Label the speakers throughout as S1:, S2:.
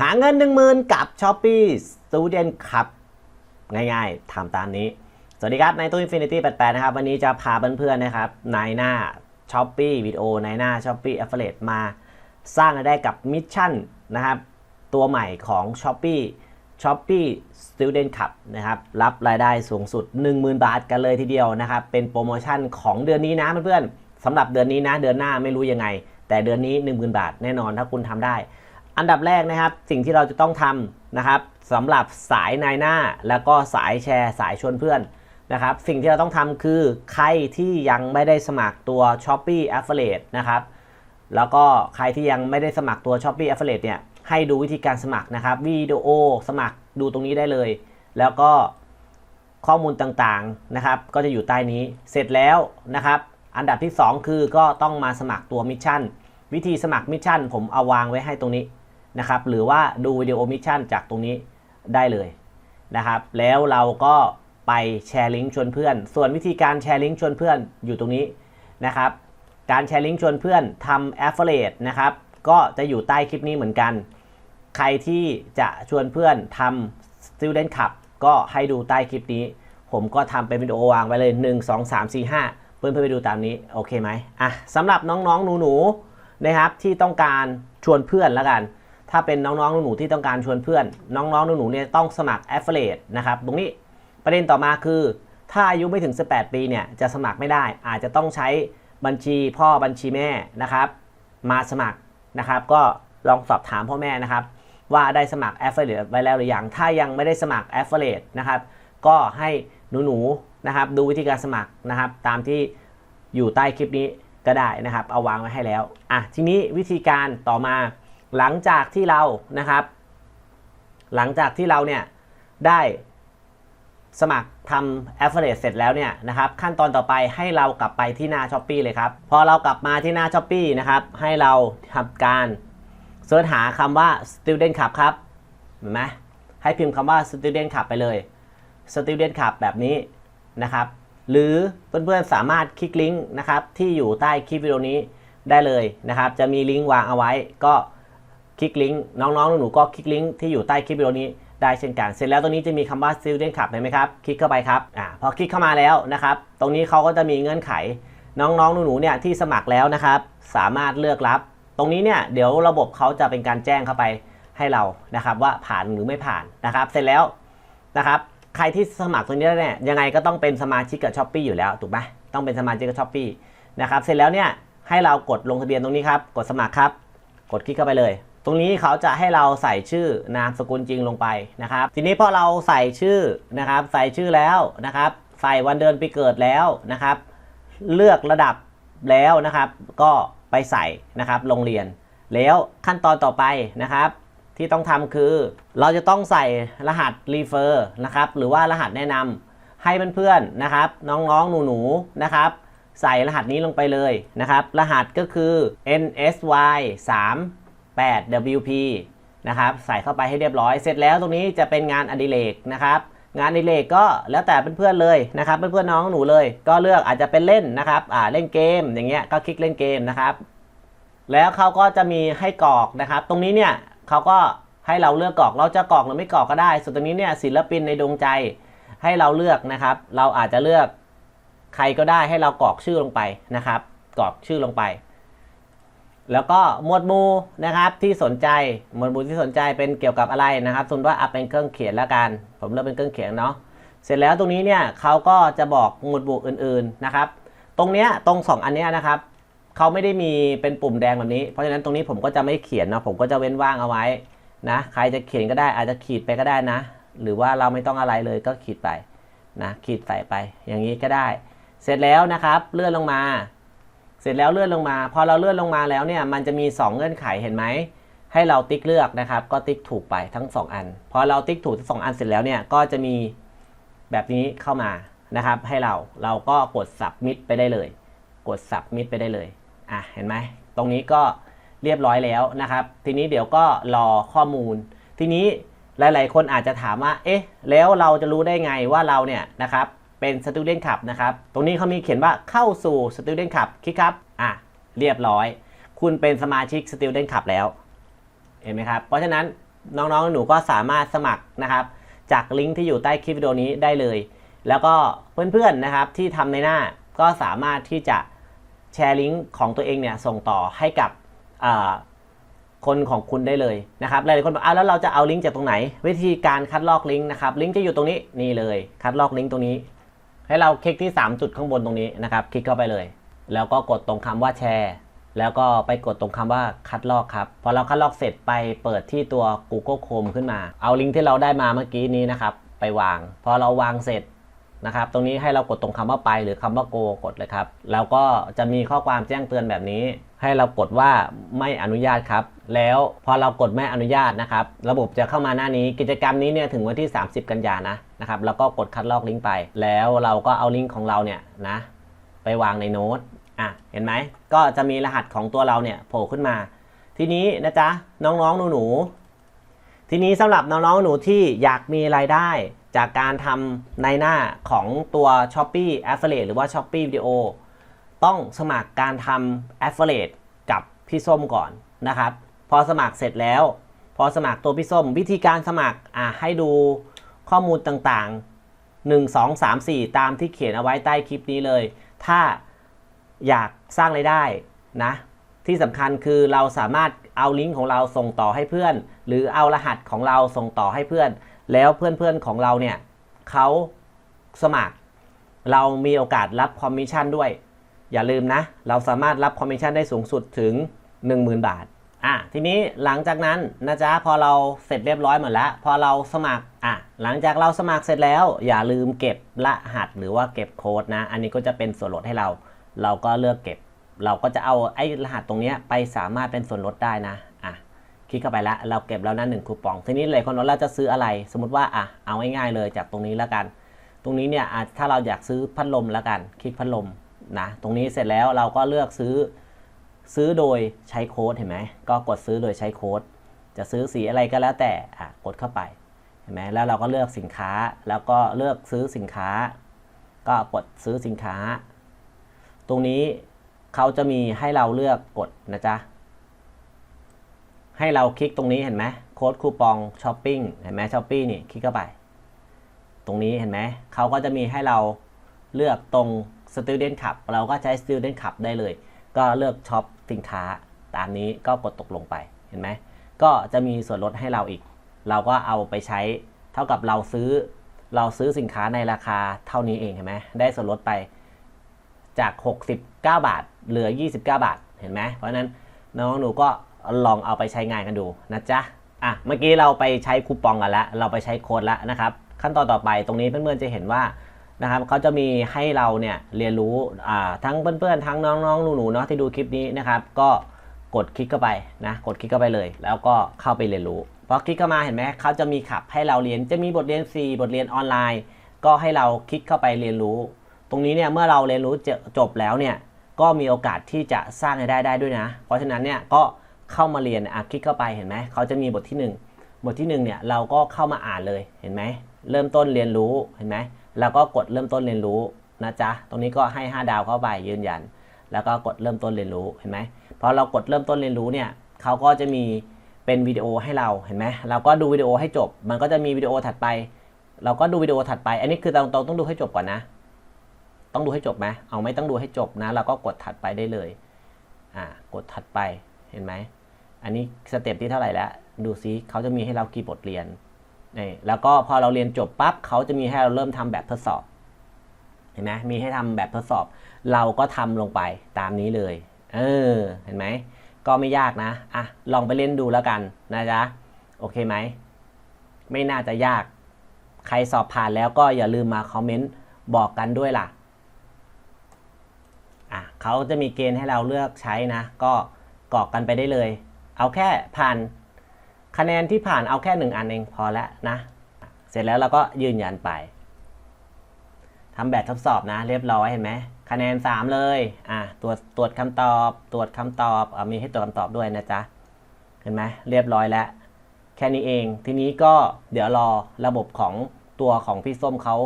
S1: หาเงิน 1 0,000 กับ s h o p e e Student Club ง่ายๆทำตามนี้ สวัสดีครับ ในตู้ Infinity 88 นะครับ วันนี้จะพาเพื่อนๆนะครับในหน้า s h o p e e วิดีโอในหน้า s h o p e e Affiliate มาสร้างรายได้กับมิชชั่นนะครับ ตัวใหม่ของ s h o p e e s h o p e e Student Club นะครับ รับรายได้สูงสุด 10,000 บาทกันเลยทีเดียวนะครับ เป็นโปรโมชั่นของเดือนนี้นะเพื่อนๆสำหรับเดือนนี้นะเดือนหน้าไม่รู้ยังไง แต่เดือนนี้ 10,000 บาทแน่นอนถ้าคุณทำได้ อันดับแรกนะครับสิ่งที่เราจะต้องทำนะครับสำหรับสายนายหน้า แล้วก็สายแชร์สายชวนเพื่อนนะครับสิ่งที่เราต้องทำคือใครที่ยังไม่ได้สมัครตัว s h o p e e Affiliate นะครับแล้วก็ใครที่ยังไม่ได้สมัครตัว s h o p e e Affiliate เนี่ยให้ดูวิธีการสมัครนะครับวิดีโอสมัครดูตรงนี้ได้เลย แล้วก็ข้อมูลต่างๆนะครับ ก็จะอยู่ใต้นี้เสร็จแล้วนะครับ อันดับที่ 2 คือก็ต้องมาสมัครตัวมิชชั่นวิธีสมัครมิชชั่นผมเอาวางไว้ให้ตรงนี้ นะครับ หรือว่าดูวิดีโอมิชชั่นจากตรงนี้ได้เลยนะครับ แล้วเราก็ไปแชร์ลิงก์ชวนเพื่อน ส่วนวิธีการแชร์ลิงก์ชวนเพื่อนอยู่ตรงนี้นะครับ การแชร์ลิงก์ชวนเพื่อนทำ affiliate นะครับ ก็จะอยู่ใต้คลิปนี้เหมือนกัน ใครที่จะชวนเพื่อนทำ student club ก็ให้ดูใต้คลิปนี้ ผมก็ทำเป็นวิดีโอวางไว้เลย 1 2 3 4 5 เพื่อนเพื่อนไปดูตามนี้ โอเคไหมอะสำหรับน้องๆหนูๆนะครับที่ต้องการชวนเพื่อนแล้วกัน ถ้าเป็นน้องๆหนูๆที่ต้องการชวนเพื่อน น้องๆหนูๆเนี่ยต้องสมัคร affiliate นะครับ ตรงนี้ประเด็นต่อมาคือ ถ้าอายุไม่ถึง 18 ปีเนี่ยจะสมัครไม่ได้ อาจจะต้องใช้บัญชีพ่อบัญชีแม่นะครับ มาสมัครนะครับ ก็ลองสอบถามพ่อแม่นะครับ ว่าได้สมัคร affiliate ไว้แล้วหรือยังถ้ายังไม่ได้สมัคร affiliate นะครับ ก็ให้หนูๆนะครับ ดูวิธีการสมัครนะครับ ตามที่อยู่ใต้คลิปนี้ก็ได้นะครับ เอาวางไว้ให้แล้วอะทีนี้วิธีการต่อมา หลังจากที่เรานะครับ หลังจากที่เราเนี่ยได้สมัครทำ affiliate เสร็จแล้วเนี่ยนะครับ ขั้นตอนต่อไปให้เรากลับไปที่หน้า s h อ p e e เลยครับ พอเรากลับมาที่หน้า s h อ p e e นะครับ ให้เราทำการเสิร์ชหาคำว่า student club ครับเห็นไหมให้พิมพ์คำว่า student club ไปเลย student club แบบนี้นะครับ หรือเพื่อนๆสามารถคลิกลิงก์นะครับที่อยู่ใต้คลิปวิดีโอนี้ได้เลยนะครับ จะมีลิงก์วางเอาไว้ก็ คลิกลิงก์น้องๆหนูๆก็คลิกลิงก์ที่อยู่ใต้คลิปวิดีโอนี้ได้เช่นกัน เสร็จแล้วตรงนี้จะมีคำว่า student club เห็นไหมครับ คลิกเข้าไปครับอ่าพอคลิกเข้ามาแล้วนะครับ ตรงนี้เขาก็จะมีเงื่อนไข น้องๆหนูๆเนี่ยที่สมัครแล้วนะครับ สามารถเลือกรับ ตรงนี้เนี่ยเดี๋ยวระบบเขาจะเป็นการแจ้งเข้าไปให้เรานะครับว่าผ่านหรือไม่ผ่านนะครับ เสร็จแล้วนะครับใครที่สมัครตรงนี้แล้วเนี่ยยังไงก็ต้องเป็นสมาชิกกับช้อปปีอยู่แล้วถูกไหมต้องเป็นสมาชิกกับช้อปปีนะครับเสร็จแล้วเนี่ยให้เรากดลงทะเบียนตรงนี้ครับ กดสมัครครับ กดคลิกเข้าไปเลย ตรงนี้เขาจะให้เราใส่ชื่อนามสกุลจริงลงไปนะครับ ทีนี้พอเราใส่ชื่อนะครับ ใส่ชื่อแล้วนะครับ ใส่วันเดือนปีเกิดแล้วนะครับ เลือกระดับแล้วนะครับ ก็ไปใส่นะครับโรงเรียน แล้วขั้นตอนต่อไปนะครับ ที่ต้องทำคือ เราจะต้องใส่รหัสรีเฟอร์นะครับ หรือว่ารหัสแนะนำให้เพื่อนๆนะครับ น้องๆหนูๆนะครับใส่รหัสนี้ลงไปเลยนะครับ รหัสก็คือ nsy 3 8 wp นะครับใส่เข้าไปให้เรียบร้อย เสร็จแล้วตรงนี้จะเป็นงานอดิเรกนะครับ งานอดิเรกก็แล้วแต่เพื่อนๆเลยนะครับ เพื่อนๆน้องหนูเลย ก็เลือกอาจจะเป็นเล่นนะครับอ่าเล่นเกมอย่างเงี้ยก็คลิกเล่นเกมนะครับ แล้วเขาก็จะมีให้กรอกนะครับ ตรงนี้เนี่ยเขาก็ให้เราเลือกกรอกเราจะกรอกหรือไม่กรอกก็ได้ ส่วนตรงนี้เนี่ยศิลปินในดวงใจให้เราเลือกนะครับ เราอาจจะเลือกใครก็ได้ให้เรากรอกชื่อลงไปนะครับ กรอกชื่อลงไป แล้วก็หมวดหมู่นะครับที่สนใจหมวดหมู่ที่สนใจเป็นเกี่ยวกับอะไรนะครับสมมติว่าเอาเป็นเครื่องเขียนแล้วกัน ผมเลือกเป็นเครื่องเขียนเนาะเสร็จแล้วตรงนี้เนี่ยเขาก็จะบอกหมวดหมู่อื่นๆนะครับ ตรงเนี้ยตรงสองอันเนี้ยนะครับเขาไม่ได้มีเป็นปุ่มแดงแบบนี้ เพราะฉะนั้นตรงนี้ผมก็จะไม่เขียนเนาะผมก็จะเว้นว่างเอาไว้นะใครจะเขียนก็ได้อาจจะขีดไปก็ได้นะ หรือว่าเราไม่ต้องอะไรเลยก็ขีดไปนะขีดใส่ไปอย่างนี้ก็ได้ เสร็จแล้วนะครับเลื่อนลงมา เสร็จแล้วเลื่อนลงมา พอเราเลื่อนลงมาแล้วเนี่ยมันจะมี 2 เงื่อนไขเห็นไหม ให้เราติ๊กเลือกนะครับ ก็ติ๊กถูกไปทั้ง 2 อัน พอเราติ๊กถูกทั้งสองอันเสร็จแล้วเนี่ยก็จะมีแบบนี้เข้ามานะครับ ให้เราเราก็กด submit ไปได้เลย กด submit ไปได้เลยอะเห็นไหมตรงนี้ก็เรียบร้อยแล้วนะครับ ทีนี้เดี๋ยวก็รอข้อมูล ทีนี้หลาย ๆ คนอาจจะถามว่า เอ๊ะ แล้วเราจะรู้ได้ไงว่าเราเนี่ยนะครับ เป็น Student Club นะครับ ตรงนี้เขามีเขียนว่าเข้าสู่ Student Club คลิกครับ อะ เรียบร้อย คุณเป็นสมาชิก Student Club แล้ว เห็นไหมครับ เพราะฉะนั้นน้องๆ หนูก็สามารถสมัครนะครับ จากลิงก์ที่อยู่ใต้คลิปวิดีโอนี้ได้เลย แล้วก็เพื่อนๆ นะครับที่ทำในหน้าก็สามารถที่จะแชร์ลิงก์ของตัวเองเนี่ยส่งต่อให้กับคนของคุณได้เลยนะครับ หลายคนบอกอ้าวแล้วเราจะเอาลิงก์จากตรงไหน วิธีการคัดลอกลิงก์นะครับ ลิงก์จะอยู่ตรงนี้นี่เลย คัดลอกลิงก์ตรงนี้ ให้เราคลิกที่ 3 จุดข้างบนตรงนี้นะครับ คลิกเข้าไปเลย แล้วก็กดตรงคำว่าแชร์ แล้วก็ไปกดตรงคำว่าคัดลอกครับ พอเราคัดลอกเสร็จไปเปิดที่ตัว Google Chrome ขึ้นมา เอาลิงก์ที่เราได้มาเมื่อกี้นี้นะครับ ไปวาง พอเราวางเสร็จนะครับ ตรงนี้ให้เรากดตรงคำว่าไปหรือคำว่า go กดเลยครับ แล้วก็จะมีข้อความแจ้งเตือนแบบนี้ ให้เรากดว่าไม่อนุญาตครับ แล้วพอเรากดไม่อนุญาตนะครับ ระบบจะเข้ามาหน้านี้กิจกรรมนี้เนี่ยถึงวันที่ 30 กันยานะนะครับ แล้วก็กดคัดลอกลิงก์ไป แล้วเราก็เอาลิงก์ของเราเนี่ยนะไปวางในโน้ตอะเห็นไหมก็จะมีรหัสของตัวเราเนี่ยโผล่ขึ้นมา ทีนี้นะจ๊ะน้องๆหนูๆทีนี้สำหรับน้องๆหนูที่อยากมีรายได้จากการทำในหน้าของตัว s h o p e e Affiliate หรือว่า s h o p e e Video ต้องสมัครการทำ Affiliate กับพี่ส้มก่อนนะครับ พอสมัครเสร็จแล้ว พอสมัครตัวพี่ส้ม วิธีการสมัครอะให้ดูข้อมูลต่างๆ 1 2 3 4 ตามที่เขียนเอาไว้ใต้คลิปนี้เลย ถ้าอยากสร้างไรายได้นะ ที่สำคัญคือเราสามารถเอาลิงก์ของเราส่งต่อให้เพื่อน หรือเอารหัสของเราส่งต่อให้เพื่อน แล้วเพื่อนๆของเราเนี่ยเขาสมัคร เรามีโอกาสรับคอมมิชชั่นด้วย อย่าลืมนะ เราสามารถรับคอมมิชชั่นได้สูงสุดถึง 10,000 บาท อะทีนี้หลังจากนั้นนะจ๊ะพอเราเสร็จเรียบร้อยหมดแล้ว พอเราสมัครอะหลังจากเราสมัครเสร็จแล้ว อย่าลืมเก็บรหัสหรือว่าเก็บโค้ดนะ อันนี้ก็จะเป็นส่วนลดให้เรา เราก็เลือกเก็บ เราก็จะเอาไอ้รหัสตรงนี้ไปสามารถเป็นส่วนลดได้นะอะคลิกเข้าไปแล้วเราเก็บแล้วนะหนึ่งคูปอง ทีนี้เลายคนเราจะซื้ออะไร สมมติว่าอะเอาง่ายๆเลยจากตรงนี้แล้วกัน ตรงนี้เนี่ยถ้าเราอยากซื้อพัดลมแล้วกัน คลิกพัดลมนะตรงนี้เสร็จแล้วเราก็เลือกซื้อ ซื้อโดยใช้โค้ดเห็นไหมก็กดซื้อโดยใช้โค้ด จะซื้อสีอะไรก็แล้วแต่อะกดเข้าไปเห็นไหมแล้วเราก็เลือกสินค้าแล้วก็เลือกซื้อสินค้า ก็กดซื้อสินค้า ตรงนี้เขาจะมีให้เราเลือกกดนะจ๊ะให้เราคลิกตรงนี้เห็นไหมโค้ดคูปองช้อปปิ้งเห็นไหมช้อปปี้นี่คลิกเข้าไป ตรงนี้เห็นไหมเขาก็จะมีให้เราเลือกตรง Student Club เราก็ใช้ Student Club ได้เลย ก็เลือกช็อปสินค้าตามนี้ก็กดตกลงไปเห็นไหมก็จะมีส่วนลดให้เราอีก เราก็เอาไปใช้เท่ากับเราซื้อ เราซื้อสินค้าในราคาเท่านี้เองเห็นไหมได้ส่วนลดไปจาก 69 บาท เหลือ 29 บาทเห็นไหมเพราะฉะนั้นน้องหนูก็ลองเอาไปใช้งานกันดูนะจ๊ะอะเมื่อกี้เราไปใช้คูปองกันแล้วเราไปใช้โค้ดแล้วนะครับ ขั้นตอนต่อไปตรงนี้เพื่อนๆจะเห็นว่า นะครับเขาจะมีให้เราเนี่ยเรียนรู้ทั้งเพื่อนๆทั้งน้องๆหนูๆเนาะที่ดูคลิปนี้นะครับ ก็กดคลิกเข้าไปนะกดคลิกเข้าไปเลย แล้วก็เข้าไปเรียนรู้พอคลิกเข้ามาเห็นไหมเขาจะมีขับให้เราเรียนจะมีบทเรียนฟรีบทเรียนออนไลน์ ก็ให้เราคลิกเข้าไปเรียนรู้ ตรงนี้เนี่ยเมื่อเราเรียนรู้จบแล้วเนี่ยก็มีโอกาสที่จะสร้างรายได้ได้ด้วยนะ เพราะฉะนั้นเนี่ยก็เข้ามาเรียนอะคลิกเข้าไปเห็นไหมเขาจะมีบทที่ 1 บทที่1เนี่ยเราก็เข้ามาอ่านเลยเห็นไหมเริ่มต้นเรียนรู้เห็นไหม เราก็กดเริ่มต้นเรียนรู้นะจ๊ะ ตรงนี้ก็ให้ 5 ดาวเข้าไปยืนยัน แล้วก็กดเริ่มต้นเรียนรู้เห็นไหมพอเรากดเริ่มต้นเรียนรู้เนี่ยเขาก็จะมีเป็นวิดีโอให้เราเห็นไหมเราก็ดูวิดีโอให้จบ มันก็จะมีวิดีโอถัดไป เราก็ดูวิดีโอถัดไป อันนี้คือตรงๆต้องดูให้จบก่อนนะ ต้องดูให้จบไหมเอาไม่ต้องดูให้จบนะ เราก็กดถัดไปได้เลยอ่ากดถัดไปเห็นไหมอันนี้สเต็ปที่เท่าไหร่แล้ว ดูซิเขาจะมีให้เรากี่บทเรียน นี่แล้วก็พอเราเรียนจบปั๊บเขาจะมีให้เราเริ่มทำแบบทดสอบ เห็นไหมมีให้ทำแบบทดสอบ เราก็ทำลงไปตามนี้เลย เออ เห็นไหม ก็ไม่ยากนะ อะ ลองไปเล่นดูแล้วกันนะจ๊ะ โอเคไหม ไม่น่าจะยาก ใครสอบผ่านแล้วก็อย่าลืมมาคอมเมนต์บอกกันด้วยล่ะ อะเขาจะมีเกณฑ์ให้เราเลือกใช้นะ ก็กรอกกันไปได้เลย เอาแค่ผ่าน คะแนนที่ผ่านเอาแค่หนึ่งอันเองพอแล้วนะ เสร็จแล้วเราก็ยืนยันไปทำแบบทดสอบนะ เรียบร้อยเห็นไหมคะแนน 3 เลยอะตรวจตรวจคำตอบ ตรวจคำตอบอมีให้ตรวจคำตอบด้วยนะจ๊ะเห็นไหมเรียบร้อยแล้ว แค่นี้เองทีนี้ก็เดี๋ยวรอระบบของตัวของพี่ส้มเขา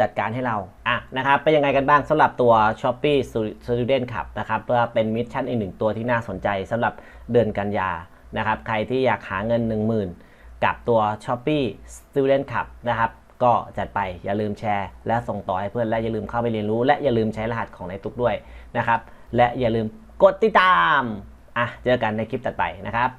S1: จัดการให้เราอะนะครับเป็นยังไงกันบ้างสำหรับตัว s h o p e e Student Club นะครับเพื่อเป็นมิชชั่นอีกหนึ่งตัวที่น่าสนใจสำหรับเดือนกันยา นะครับ ใครที่อยากหาเงิน 10,000 กับตัว Shopee Student Club นะครับ ก็จัดไปอย่าลืมแชร์ และส่งต่อให้เพื่อนและอย่าลืมเข้าไปเรียนรู้ และอย่าลืมใช้รหัสของในตุกด้วยนะครับ และอย่าลืมกดติดตามอะเจอกันในคลิปต่อไปนะครับ